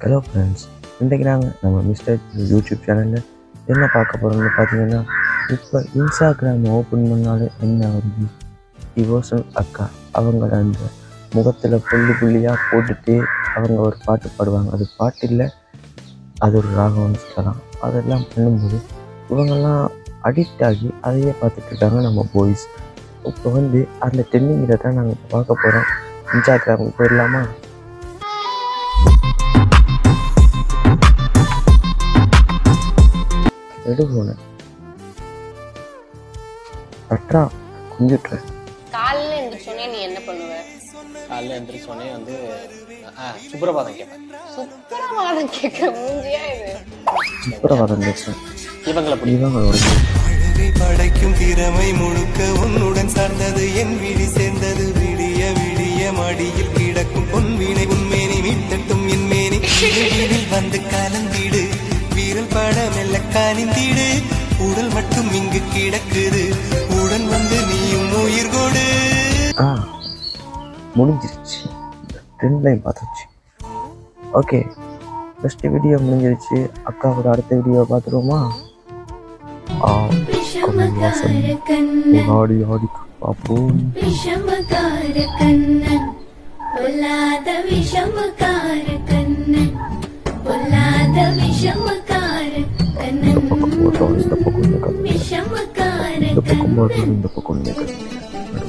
Hello friends இன்றைக்கு நாங்கள் நம்ம மிஸ்டர் யூடியூப் சேனலில் என்ன பார்க்க போகிறோம்னு பார்த்தீங்கன்னா இப்போ இன்ஸ்டாகிராம் ஓப்பன் பண்ணாலே என்ன வருது டிவோஷன் அக்கா அவங்கள அந்த முகத்தில் புள்ளி புள்ளியாக போட்டுட்டு அவங்க ஒரு பாட்டு பாடுவாங்க. அது பாட்டு இல்லை அது ஒரு ராகம்னு சொல்லலாம். அதெல்லாம் பண்ணும்போது இவங்கெல்லாம் அடிக்ட் ஆகி அதையே பார்த்துட்டு இருக்காங்க நம்ம பாய்ஸ் இப்போ வந்து அந்த டென்னிங்கிற தான் நாங்கள் பார்க்க போகிறோம் இன்ஸ்டாகிராமுக்கு போயிடலாமா? போன அட்ரா குஞ்சுட்ரு காலைல எந்திரிச்சோடனே நீ என்ன பண்ணுவ? காலைல எந்திரிச்சோடனே வந்து ஆ, சுப்ரபாதம் கேட்பேன் சுப்பிரமாதம் கேட்கிற மூஞ்சியா இது? சுப்பிரவாதம் பேசுகிறேன் இவங்களை இவங்களோட படைக்கும் திறமை முழுக்க உன்னுடன் சார்ந்தது. என் விழி சேர்ந்தது. விடிய விடிய மடியில் கிடக்கும் பொன்வினை உன்மேனி மீட்டட்டும் என் மேனி. வந்து கலந்திடு. வீரல் பட மெல்ல காணிந்திடு உடல் மட்டும் இங்கு கிடக்குது. உடன் வந்து நீயும் உயிர் கொடு. முடிஞ்சிருச்சு. ட்ரெண்ட் லைன் பார்த்தாச்சு. ஓகே ஃபஸ்ட் வீடியோ முடிஞ்சிருச்சு. அக்காவோட அடுத்த வீடியோ பார்த்துருவோமா? ஆடி ஆடி பார்ப்போம். விஷமகாரக்கண்ணன் பொல்லாத விஷமகாரக்கண்ணன் பக்கம் இந்த பக்கம் இந்த கதை இந்த பக்கம் விஷமகாரக்கண்ணன் இந்த பக்கம் இந்த கதை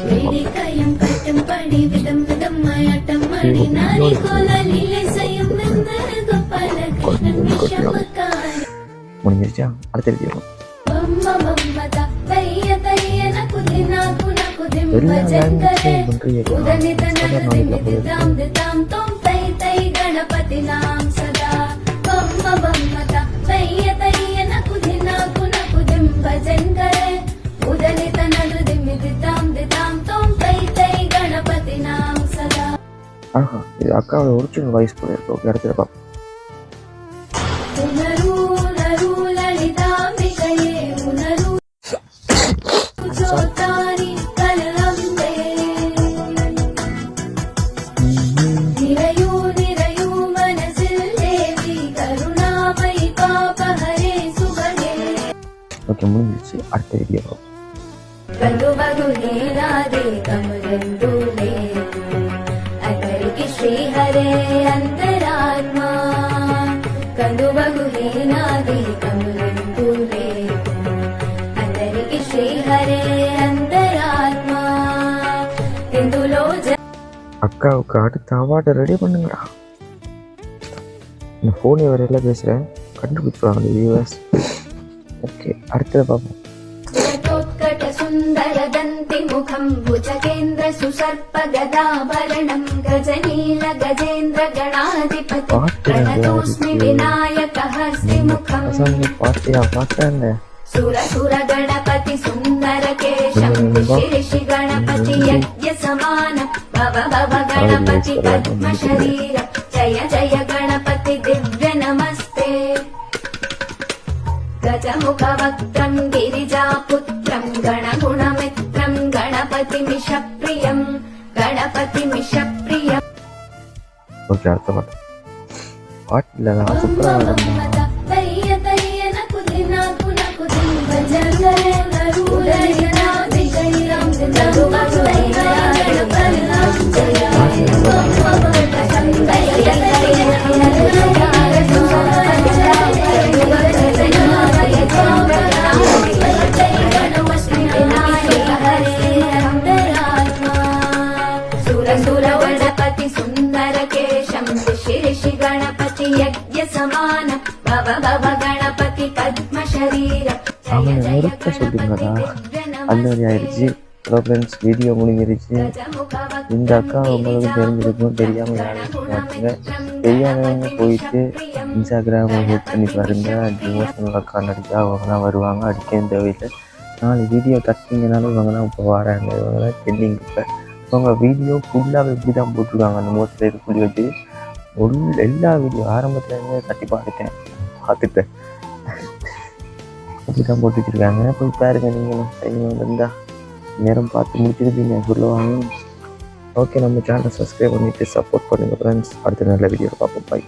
வேடிக்கையும் கட்டும் படி விதம் விதம் மயாட்டம் மடி நாரி ಭಜನ್ ಕರೆ ಉದಲಿತ ನಲು ದಿಮ್ಮಿ ದಿತಾಂ ದಿತಾಂ ತೋಂ ತೈ ತೈ ಗಣಪತಿ ನಾಂ ಸದಾ ஆஹா இது அக்காவோட ஒரிஜினல் வாய்ஸ் பண்ணியிருக்கோம் இடத்துல பார்ப்போம். ஓகே முடிஞ்சிருச்சு அடுத்த வீடியோ பார்ப்போம் కలువగు హేరాదే కమలందులే అందరికి శ్రీహరే అంతరాత్మా కలువగు హేనాదే కమలందులే అందరికి శ్రీహరే అంతరాత్మా ఇందులో జ அக்காவுக்கு அடுத்த அவார்டை ரெடி பண்ணுங்கடா இந்த ஃபோன் வரையில பேசுகிறேன் கண்டுபிடிச்சிருவாங்க இந்த வியூவர்ஸ் ఓకే అడుతుంది బాబు సుందరదంతిముఖం భుజగేంద్ర సుసర్ప గదాభరణం గజనీల గజేంద్ర గణాధిపతి ప్రణతోస్మి వినాయక హస్తిముఖం సురసుర గణపతి సుందర కేశం ఋషి ఋషి గణపతి యజ్ఞ సమాన భవ భవ గణపతి పద్మ శరీర జయ జయ గణపతి गजमुखवक्त्रम् गिरिजापुत्रम् गणगुणमित्रम् गणपतिमिषप्रियम् गणपतिमिषप्रियम् சஷ்டியஜ்ய சமான பவ பவ கணபதி பத்ம வீடியோ முடிஞ்சிருச்சு. இந்த அக்கா உங்களுக்கு தெரிஞ்சிருக்கும் தெரியாமல் யாருங்க தெரியாதவங்க போயிட்டு இன்ஸ்டாகிராமை ஹெல்ப் பண்ணி பாருங்கள் டிவோஷனல் அக்கா நடிக்கா அவங்கலாம் வருவாங்க. அடிக்க தேவையில்லை நாலு வீடியோ கட்டிங்கனாலும் இவங்கெல்லாம் இப்போ வராங்க. இவங்கெல்லாம் ட்ரெண்டிங் இப்போ. இவங்க வீடியோ ஃபுல்லாக இப்படி தான் போட்டிருக்காங்க. அந்த மோஸ்ட்லேருந்து புள்ளி வச்சு உள் எல்லா வீடியோ ஆரம்பத்துலேருந்து தட்டி பார்த்துட்டேன். பார்த்துட்டேன் அப்படி தான் போட்டு வச்சுருக்காங்க. போய் பாருங்க நீங்களும் டைம் இருந்தால் நேரம் பார்த்து முடிச்சிருப்பீங்க சொல்லுவாங்க ஓகே நம்ம சேனலை சப்ஸ்கிரைப் பண்ணிவிட்டு சப்போர்ட் பண்ணுங்கள் ஃப்ரெண்ட்ஸ் அடுத்த நல்ல வீடியோ பார்ப்போம். பாய்